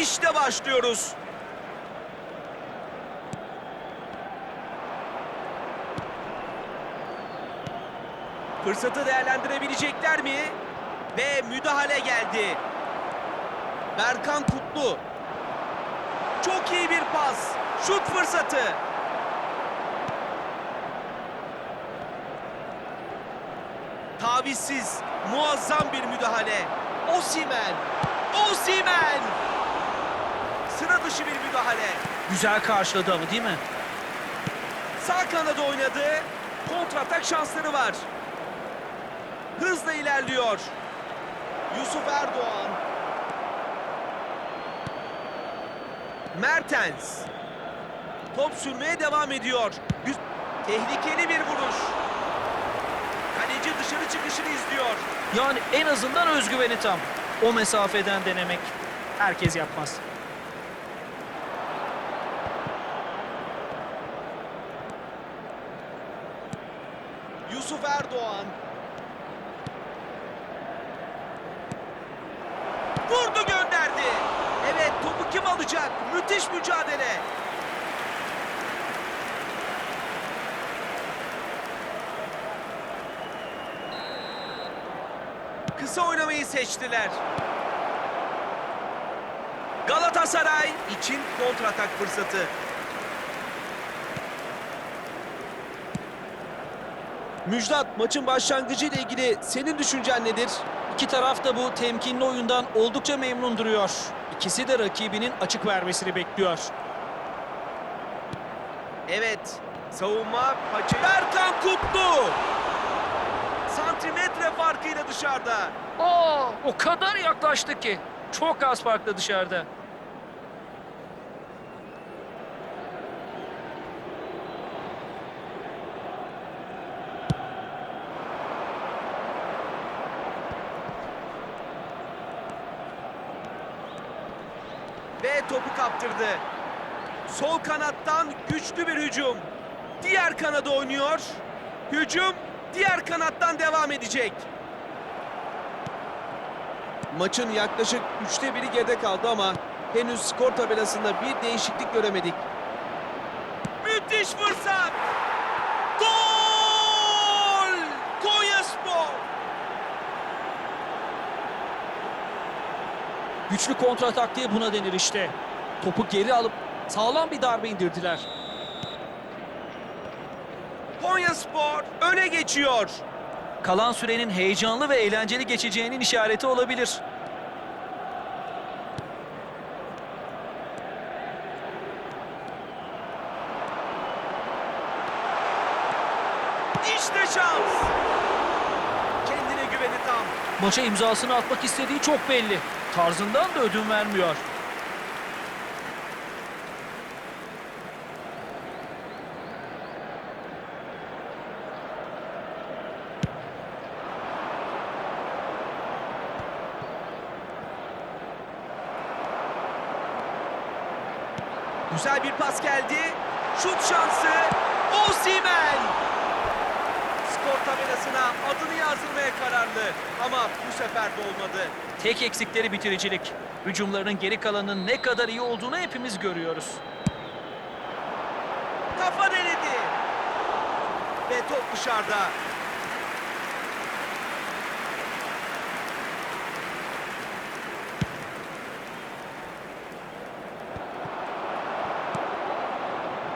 İşte başlıyoruz. Fırsatı değerlendirebilecekler mi? Ve müdahale geldi. Berkan Kutlu. Çok iyi bir pas. Şut fırsatı. Tavizsiz, muazzam bir müdahale. Osimen. Osimen. Sıra dışı bir müdahale. Güzel karşıladı ama değil mi? Sağ kanada oynadı. Kontratak şansları var. Hızla ilerliyor. Yusuf Erdoğan. Mertens. Top sürmeye devam ediyor. Tehlikeli bir vuruş. Kaleci dışarı çıkışını izliyor. Yani en azından özgüveni tam. O mesafeden denemek herkes yapmaz. Yusuf Erdoğan. Vurdu gönderdi. Evet topu kim alacak? Müthiş mücadele. Kısa oynamayı seçtiler. Galatasaray için kontratak fırsatı. Müjdat maçın başlangıcı ile ilgili senin düşüncen nedir? İki taraf da bu temkinli oyundan oldukça memnun duruyor. İkisi de rakibinin açık vermesini bekliyor. Evet. Savunma paçı. Berkan Kutlu. Santimetre farkıyla dışarıda. Aa, o kadar yaklaştı ki. Çok az farklı dışarıda. Ve kaptırdı. Sol kanattan güçlü bir hücum. Diğer kanada oynuyor. Hücum diğer kanattan devam edecek. Maçın yaklaşık üçte biri geride kaldı ama henüz skor tabelasında bir değişiklik göremedik. Müthiş fırsat! Gol! Konyaspor! Güçlü kontra taktiği buna denir işte. Topu geri alıp sağlam bir darbe indirdiler. Konyaspor öne geçiyor. Kalan sürenin heyecanlı ve eğlenceli geçeceğinin işareti olabilir. İşte şans. Kendine güveni tam. Maça imzasını atmak istediği çok belli. Tarzından da ödün vermiyor. Güzel bir pas geldi. Şut şansı. Osimhen. Skor tabelasına adını yazdırmaya kararlı. Ama bu sefer de olmadı. Tek eksikleri bitiricilik. Hücumlarının geri kalanının ne kadar iyi olduğunu hepimiz görüyoruz. Kafa denedi. Ve top dışarıda.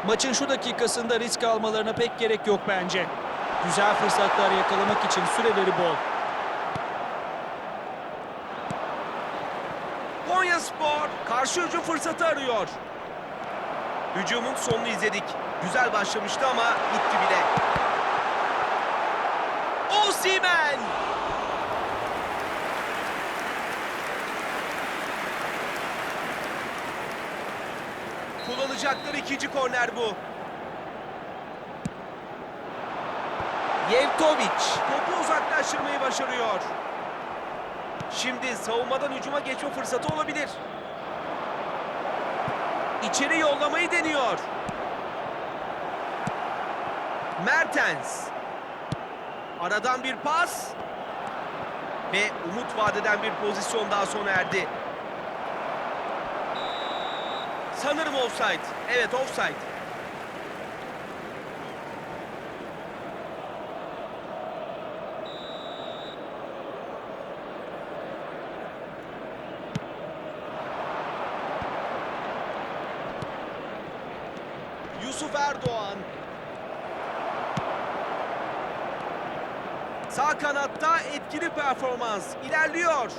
Maçın şu dakikasında risk almalarına pek gerek yok bence. Güzel fırsatlar yakalamak için süreleri bol. Konyaspor karşı hücum fırsatı arıyor. Hücumun sonunu izledik. Güzel başlamıştı ama bitti bile. Osimhen! Kullanacakları ikinci korner bu. Yevtovic topu uzaklaştırmayı başarıyor. Şimdi savunmadan hücuma geçme fırsatı olabilir. İçeri yollamayı deniyor. Mertens. Aradan bir pas. Ve umut vadeden bir pozisyon daha sona erdi. Sanırım offside. Evet offside. Yusuf Erdoğan. Sağ kanatta etkili performans. ilerliyor.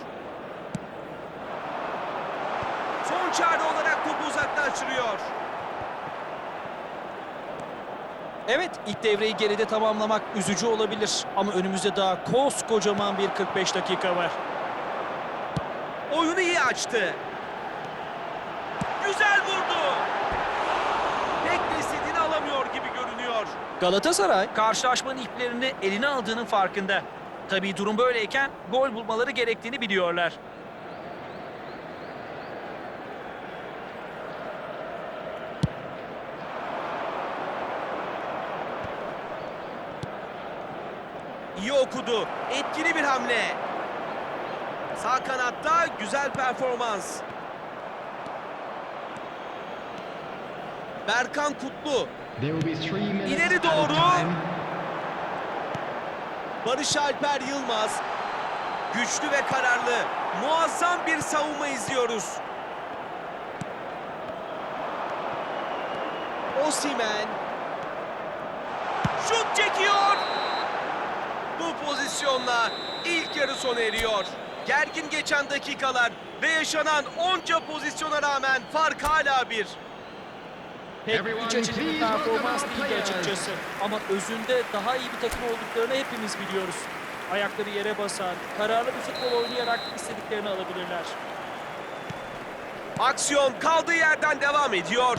Son çare olarak topu uzaklaştırıyor. Evet, ilk devreyi geride tamamlamak üzücü olabilir. Ama önümüzde daha koskocaman bir 45 dakika var. Oyunu iyi açtı. Güzel vurdu. Pek istediğini alamıyor gibi görünüyor. Galatasaray karşılaşmanın iplerini eline aldığının farkında. Tabii durum böyleyken gol bulmaları gerektiğini biliyorlar. İyi okudu. Etkili bir hamle. Sağ kanatta güzel performans. Berkan Kutlu. İleri doğru. Barış Alper Yılmaz. Güçlü ve kararlı. Muazzam bir savunma izliyoruz. Osimen. Şut çekiyor. Bu pozisyonla ilk yarı sona eriyor. Gergin geçen dakikalar ve yaşanan onca pozisyona rağmen fark hala bir. Pek iç açıcı bir performans değil açıkçası. Ama özünde daha iyi bir takım olduklarını hepimiz biliyoruz. Ayakları yere basar, kararlı bir futbol oynayarak istediklerini alabilirler. Aksiyon kaldığı yerden devam ediyor.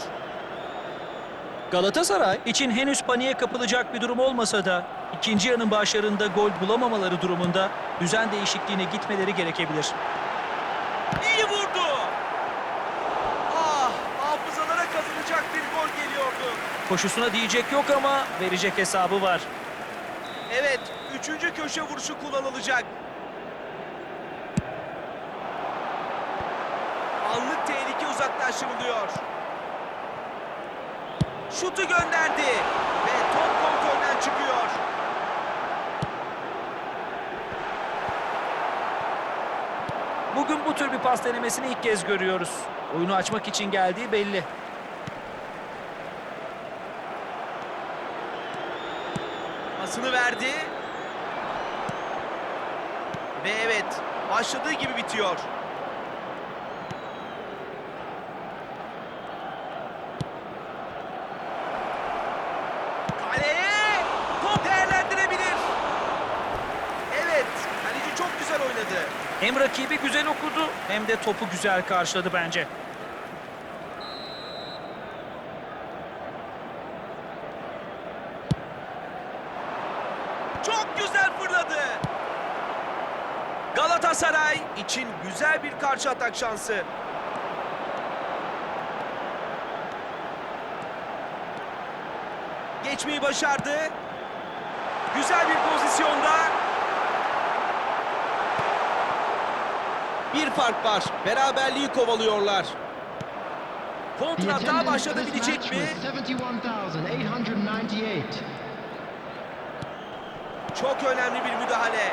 Galatasaray için henüz paniğe kapılacak bir durum olmasa da ikinci yarının başlarında gol bulamamaları durumunda düzen değişikliğine gitmeleri gerekebilir. İyi vurdu. Ah, hafızalara kazanacak bir gol geliyordu. Koşusuna diyecek yok ama verecek hesabı var. Evet, üçüncü köşe vuruşu kullanılacak. Anlık tehlike uzaklaştırılıyor. Şutu gönderdi ve top kontrolden çıkıyor. Bugün bu tür bir pas denemesini ilk kez görüyoruz. Oyunu açmak için geldiği belli. Pasını verdi. Ve evet, başladığı gibi bitiyor. Kaleye değerlendirebilir. Evet, kaleci çok güzel oynadı. Hem rakibi güzel okudu hem de topu güzel karşıladı bence. Çok güzel fırladı. Galatasaray için güzel bir karşı atak şansı. Geçmeyi başardı. Güzel bir pozisyonda. Bir fark var. Beraberliği kovalıyorlar. This başlatabilecek mi? was 71,898. Çok önemli bir müdahale.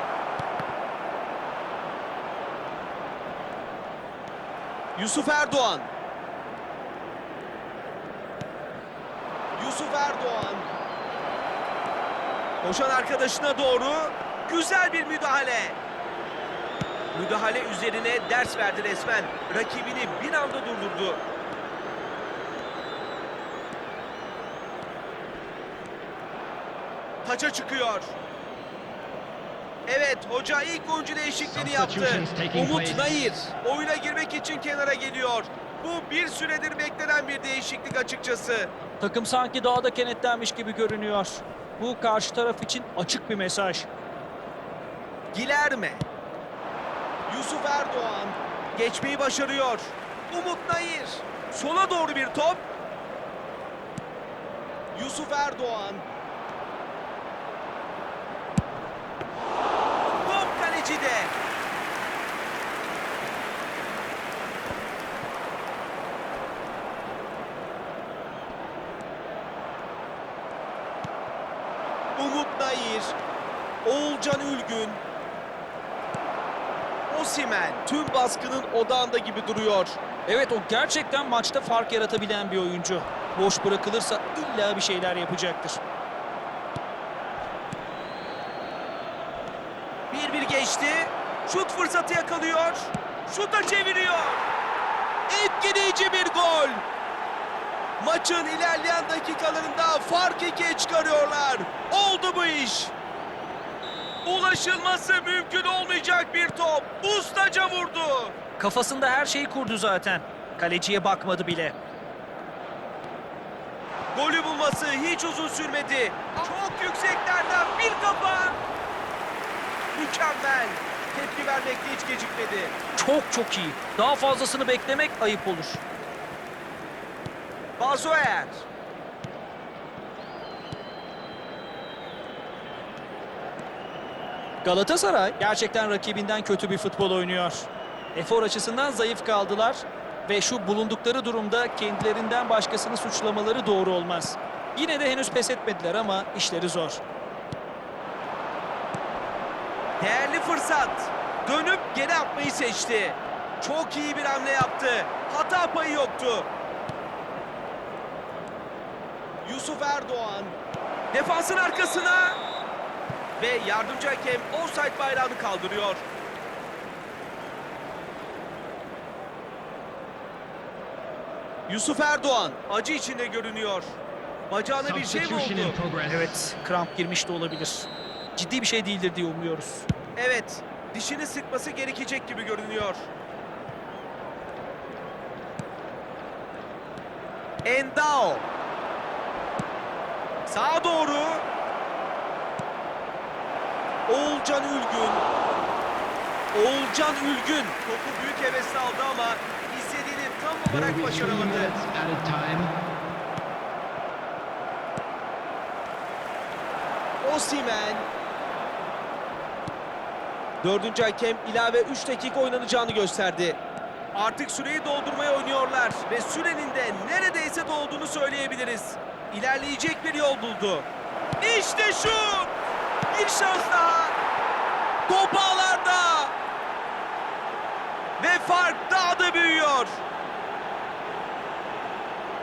Yusuf Erdoğan. Yusuf Erdoğan. Koşan arkadaşına doğru güzel bir müdahale. Müdahale üzerine ders verdi resmen. Rakibini bir anda durdurdu. Taça çıkıyor. Evet, hoca ilk oyuncu değişikliğini yaptı. Umut. Nayir oyuna girmek için kenara geliyor. Bu bir süredir beklenen bir değişiklik açıkçası. Takım sanki daha da kenetlenmiş gibi görünüyor. Bu karşı taraf için açık bir mesaj. Gilerme. Yusuf Erdoğan geçmeyi başarıyor. Umut Nayir sola doğru bir top. Yusuf Erdoğan. Top kalecide. Umut Nayir, Oğulcan Ülgün, Osimen tüm baskının odağında gibi duruyor. Evet o gerçekten maçta fark yaratabilen bir oyuncu. Boş bırakılırsa illa bir şeyler yapacaktır. Bir bir geçti. Şut fırsatı yakalıyor. Şuta çeviriyor. Etkileyici bir gol. Maçın ilerleyen dakikalarında fark ikiye çıkarıyorlar. Oldu bu iş. Ulaşılması mümkün olmayacak bir top. Ustaca vurdu. Kafasında her şeyi kurdu zaten. Kaleciye bakmadı bile. Golü bulması hiç uzun sürmedi. Çok yükseklerden bir kafa. Mükemmel. Tepki vermekte hiç gecikmedi. Çok çok iyi. Daha fazlasını beklemek ayıp olur. Bazoer. Galatasaray gerçekten rakibinden kötü bir futbol oynuyor. Efor açısından zayıf kaldılar ve şu bulundukları durumda kendilerinden başkasını suçlamaları doğru olmaz. Yine de henüz pes etmediler ama işleri zor. Değerli fırsat. Dönüp geri atmayı seçti. Çok iyi bir hamle yaptı. Hata payı yoktu. Yusuf Erdoğan. Defansın arkasına. Ve yardımcı hakem offside bayrağını kaldırıyor. Yusuf Erdoğan acı içinde görünüyor. Bacağına bir şey mi oldu? Evet, kramp girmiş de olabilir. Ciddi bir şey değildir diye umuyoruz. Evet, dişini sıkması gerekecek gibi görünüyor. Endao. Sağa doğru. Oğulcan Ülgün. Oğulcan Ülgün. Topu büyük hevesle aldı ama istediğini tam olarak başaramadı. Osimen. Dördüncü hakem ilave 3 dakika oynanacağını gösterdi. Artık süreyi doldurmaya oynuyorlar ve sürenin de neredeyse dolduğunu söyleyebiliriz. İlerleyecek bir yol buldu. İşte şut! Bir şans daha. Top ağlarda. Ve fark daha da büyüyor.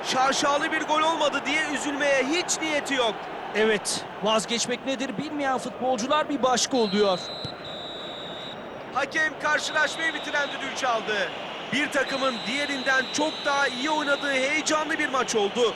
Şaşalı bir gol olmadı diye üzülmeye hiç niyeti yok. Evet, vazgeçmek nedir bilmeyen futbolcular bir başka oluyor. Hakem karşılaşmayı bitiren düdüğü çaldı. Bir takımın diğerinden çok daha iyi oynadığı heyecanlı bir maç oldu.